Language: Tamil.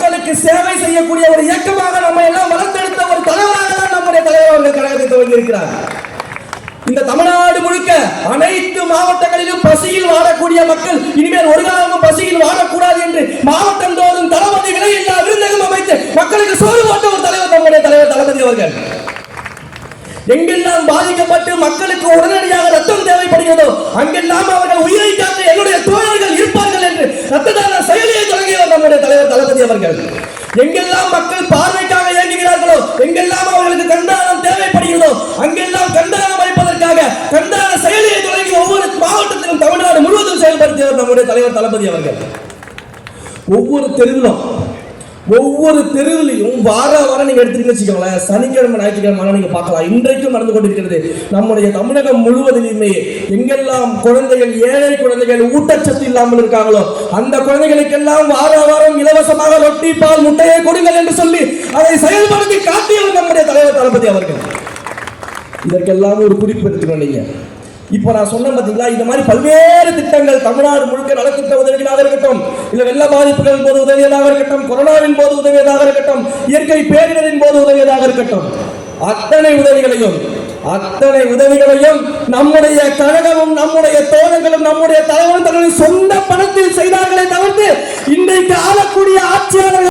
மக்களுக்கு சேவை செய்யக்கூடிய ஒரு இயக்கமாக நம்ம எல்லாம் வளர்த்தெடுத்த ஒரு தலைவராக தான் நம்முடைய தலைவர் அவர்கள் கழகத்தை துவங்கி இருக்கிறார் இந்த தமிழ்நாடு முழுக்க அனைத்து மாவட்டங்களிலும் பசியில் வாழக்கூடிய மக்கள் இனிமேல் ஒரு காலமும் பசியில் வாழக்கூடாது என்று மாவட்டம் தோறும் தளபதிகளை எல்லா விருந்தகம் அமைத்து மக்களுக்கு சோறு போட்ட ஒரு தலைவர் நம்முடைய தலைவர் தளபதி அவர்கள். எங்கெல்லாம் பாதிக்கப்பட்டு மக்களுக்கு உடனடியாக ரத்தம் தேவைப்படுகிறதோ அங்கெல்லாம் அவர்கள் உயிரை கூடியவர்கள் எங்கெல்லாம் மக்கள் பார்வைக்காக இயங்குகிறார்களோ எங்கெல்லாம் அவர்களுக்கு கண்டானம் தேவைப்படுகிறதோ அங்கெல்லாம் கண்டானம் அளிப்பதற்காக கண்டான செயலியை தொடங்கி ஒவ்வொரு மாவட்டத்திலும் தமிழ்நாடு முழுவதும் செயல்படுத்தியவர் நம்முடைய தலைவர் தளபதி அவர்கள். ஒவ்வொரு தெருவிலும் ஒவ்வொரு தெருவிலையும் வார வாரம் நீங்க எடுத்துக்கிட்டு வச்சுக்கோங்களேன் சனிக்கிழமை ஞாயிற்றுக்கிழமை நீங்க பார்க்கலாம். இன்றைக்கும் நடந்து கொண்டிருக்கிறது நம்முடைய தமிழகம் முழுவதிலுமே எங்கெல்லாம் குழந்தைகள் ஏழை குழந்தைகள் ஊட்டச்சத்து இல்லாமல் இருக்காங்களோ அந்த குழந்தைகளுக்கெல்லாம் வார வாரம் இலவசமாக ரொட்டி பால் முட்டையை கொடுங்கள் என்று சொல்லி அதை செயல்படுத்தி காட்டியவர் நம்முடைய தலைவர் தளபதி அவர்கள். இதற்கெல்லாம் ஒரு குறிப்பு எடுத்துக்கணும் நீங்க. இப்போ நான் சொன்னேன் பார்த்தீங்களா இந்த மாதிரி பல்வேறு திட்டங்கள் தமிழ்நாடு முழுக்க நலத்திட்ட உதவிகளாக இருக்கட்டும் இல்லை வெள்ள பாதிப்புகளின் போது உதவியதாக இருக்கட்டும் கொரோனாவின் போது உதவியதாக இருக்கட்டும் இயற்கை பேரிடரின் போது உதவியதாக இருக்கட்டும் அத்தனை உதவிகளையும் அத்தனை உதவிகளையும் நம்முடைய கழகமும் நம்முடைய தோழர்களும் நம்முடைய தலைவரும் தங்களின் சொந்த பணத்தில் செய்தார்களே இருந்து இன்றைக்கு ஆளக்கூடிய ஆட்சியாளர்கள்